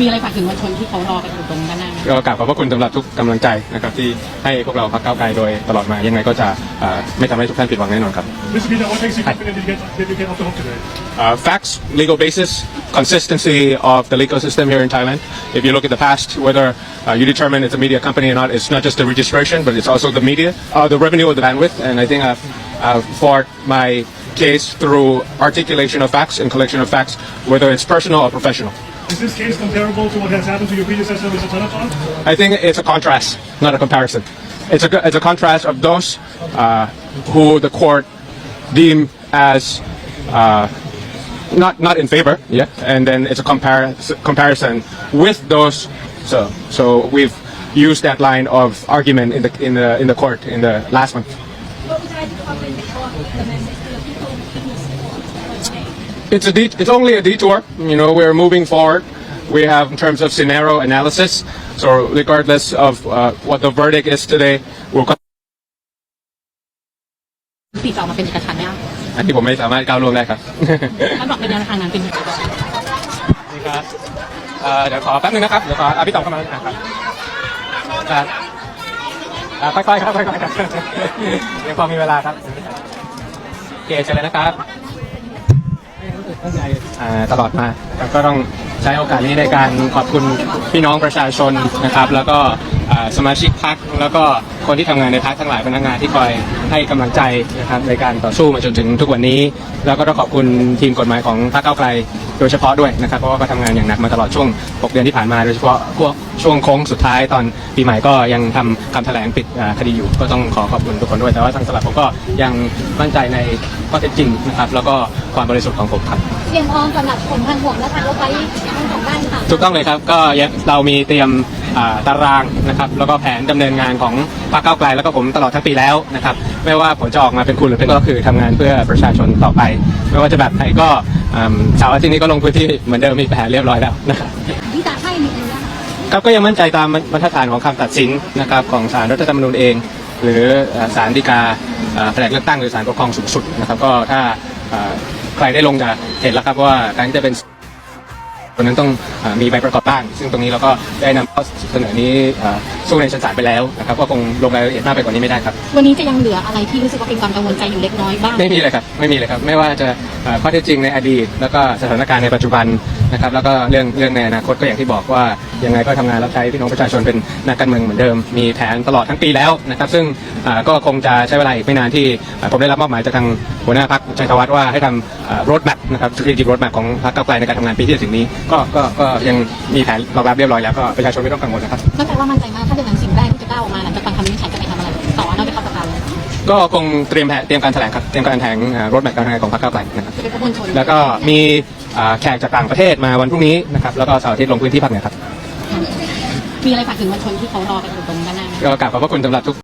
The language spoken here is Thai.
มีอะไรฝากถึงมวลชนที่เขารอกันอยู่ตรงด้านหน้าไหมก็กราบขอบพระคุณสำหรับทุกกำลังใจนะครับที่ให้พวกเราพักเก้าวไกลโดยตลอดมายังไงก็จะเอ่อไม่ทำให้ทุกท่านผิดหวังแน่นอนครับ Mr. Peter, what makes you confident that you get, that you get off the hook today? uh, facts, legal basis, consistency of the legal system here in Thailand. If you look at the past, whether uh, you determine it's a media company or not, it's not just the registration, but it's also the media, uh, the revenue of the bandwidth. And I think I've, I've fought my case through articulation of facts and collection of facts, whether it's personal or professional. Is this case comparable to what has happened to your predecessor, Mr. Thanaton? I think it's a contrast, not a comparison. It's a, it's a contrast of those uh, who the court deem as uh, not not in favor, yeah, and then it's a compar- comparison with those. So so we've used that line of argument in the in the in the court in the last month. It's a det- it's only a detour. You know, we're moving forward. We have in terms of scenario analysis. So regardless of uh, what the verdict is today, we'll. con- ปีจะออกมาเป็นเอกฉันท์ไหมคะอันที่ผมไม่สามารถก้าวล่วงได้ครับ ท่านบอกเป็นแนวทางนั้นเป็นยังไงบ้างนี่ครับเอ่อเดี๋ยวขอแป๊บนึงนะครับ เดี๋ยวขออะพี่ต๋องเข้ามาอะครับครับอะค่อยๆครับค่อยๆครับยังพอมีเวลาครับโอเคเชิญเลยนะครับตั้ง ใจตลอดมานะครับก็ต้องใช้โอกาสนี้ในการขอบคุณพี่น้องประชาชนนะครับ แล้วก็ สมาชิกพรรคแล้วก็คนที่ทำงานในพรรคทั้งหลายพนักงานที่คอยให้กำลังใจนะครับในการต่อสู้มาจนถึงทุกวันนี้ แล้วก็ต้องขอบคุณทีมกฎหมายของพรรคก้าวไกล โดยเฉพาะด้วยนะครับเพราะว่าก็ทำงานอย่างหนักมาตลอดช่วง 6 เดือนที่ผ่านมาโดยเฉพาะพวกช่วงโค้งสุดท้ายตอนปีใหม่ก็ยังทำคำแถลงปิดอ่าคดีอยู่ ก็ต้องขอขอบคุณทุกคนด้วย แต่ว่าทางสลับผมก็ยังมั่นใจในข้อเท็จจริงนะครับแล้วก็ความบริสุทธิ์ของผมครับเตรียมพร้อมสำหรับผลทางบวกและทางลบไว้ทั้งสองด้านค่ะถูกต้องเลยครับก็ยังเรามีเตรียมอ่า ตารางนะครับแล้วก็แผนดำเนินงานของพรรคก้าวไกลแล้วก็ผมตลอดทั้งปีแล้วนะครับไม่ว่าผลจะออกมาเป็นคุณหรือเป็นก็คือทำงานเพื่อประชาชนต่อไป ไม่ว่าจะแบบไหนก็อืมเสาร์อาทิตย์นี้ก็ลงพื้นที่เหมือนเดิมมีแผนเรียบร้อยแล้วนะครับที่จะให้มีเรื่องครับก็ยังมั่นใจตามบรรทัดฐานของคำตัดสินนะครับของศาลรัฐธรรมนูญเอง หรือเอ่อศาลฎีกาเอ่อแผนกเลือกตั้งหรือศาลปกครองสูงสุดนะครับก็ถ้าเอ่อใครได้ลงจะเห็นแล้วครับว่าการที่จะเป็น คนนั้นต้องอมีใบประกอบบ้าง ซึ่งตรงนี้เราก็ได้นำข้อเสนอนี้ สู้ในชั้นศาลไปแล้วนะครับก็คงลงรายละเอียดมากไปกว่านี้ไม่ได้ครับ วันนี้จะยังเหลืออะไรที่รู้สึกว่าเป็นความกังวลใจอยู่เล็กน้อยบ้าง ไม่มีเลยครับไม่มีเลยครับไม่ว่าจะเอ่อข้อเท็จจริงในอดีต แล้วก็สถานการณ์ในปัจจุบันนะครับแล้วก็เรื่องเรื่องในอนาคตก็อย่างที่บอกว่ายังไงก็ทำงานรับใช้พี่น้องประชาชนเป็นนักการเมืองเหมือนเดิม มีแผนตลอดทั้งปีแล้วนะครับซึ่งเอ่อก็คงจะใช้เวลาอีกไม่นานที่เอ่อผมได้รับมอบหมายจากทางหัวหน้าพรรคชัยธวัฒน์ว่าให้ทำรถแมพนะครับสตรีทรถแมพของพรรคก้าวไกลในการทำงานปีที่จะถึงนี้ก็ก็ก็ยังมีแผนรองรับเรียบร้อยแล้วก็ประชาชนไม่ต้องกังวลนะครับนอกจากว่ามั่นใจมากถ้าเป็นหนังสิ่งแรกที่จะก้าวออกมาหลังจากฟังคำวินิจฉัยจะไปทำอะไรต่อนอกจากเข้าสภาเลยก็คงเตรียมแผนเตรียมการแถลงครับเตรียมการแถลงรถแมพการทำงานของพรรคก้าวไกลนะครับจะเป็นพวกมวลชนแล้วก็มีอ่าแขกจากต่างประเทศมาวันพรุ่งนี้นะครับแล้วก็เสาร์อาทิตย์ลงพื้นที่ภาคเหนือครับมีอะไรฝากถึงมวลชนที่เขารอกันอยู่ตรงด้านหน้าไหม ก็กราบขอบพระคุณสำหรับทุก